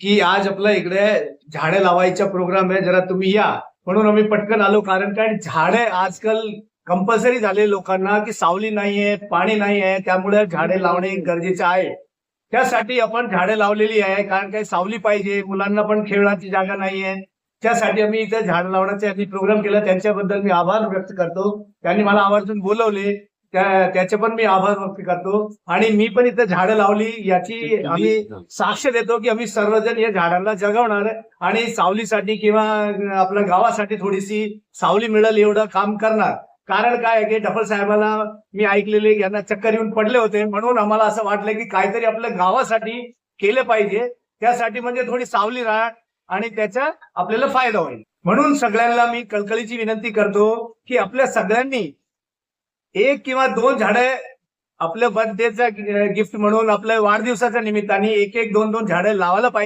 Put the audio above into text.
की आज आपला इकडे झाडे लावायचा प्रोग्राम आहे जरा तुम्ही या. म्हणून आम्ही पटकन आलो कारण काय झाडे आजकाल कंपल्सरी झाले लोकांना की सावली नाहीये पाणी नाही आहे त्यामुळे झाडे लावणे गरजेचे आहे. त्यासाठी आपण झाडे लावलेली आहे कारण काय सावली पाहिजे मुलांना पण खेळण्याची जागा नाहीये त्यासाठी आम्ही इथे झाड लावण्याचा प्रोग्राम केला त्यांच्याबद्दल मी आभार व्यक्त करतो. त्यांनी मला आवर्जून बोलवले. त्या- त्याचे पण मी आभार व्यक्त करतो. आणि मी पण इथे झाडं लावली याची आम्ही साक्ष देतो की आम्ही सर्वजण या झाडांना जगवणार आणि सावलीसाठी किंवा आपल्या गावासाठी थोडीशी सावली मिळेल एवढं काम करणार. कारण काय की डफल साहेबाला मी ऐकलेले यांना चक्कर येऊन पडले होते. म्हणून आम्हाला असं वाटलं की काहीतरी आपल्या गावासाठी केलं पाहिजे. त्यासाठी म्हणजे थोडी सावली राहणार आणि त्याचा आपल्याला फायदा होईल. म्हणून सगळ्यांना मी कळकळीची विनंती करतो की आपल्या सगळ्यांनी एक किंवा दोन झाड आपल्या बर्थडेचं गिफ्ट म्हणून आपल्या वाढदिवसाच्या निमित्ताने एक एक दोन दोन झाडं लावायला पाहिजे.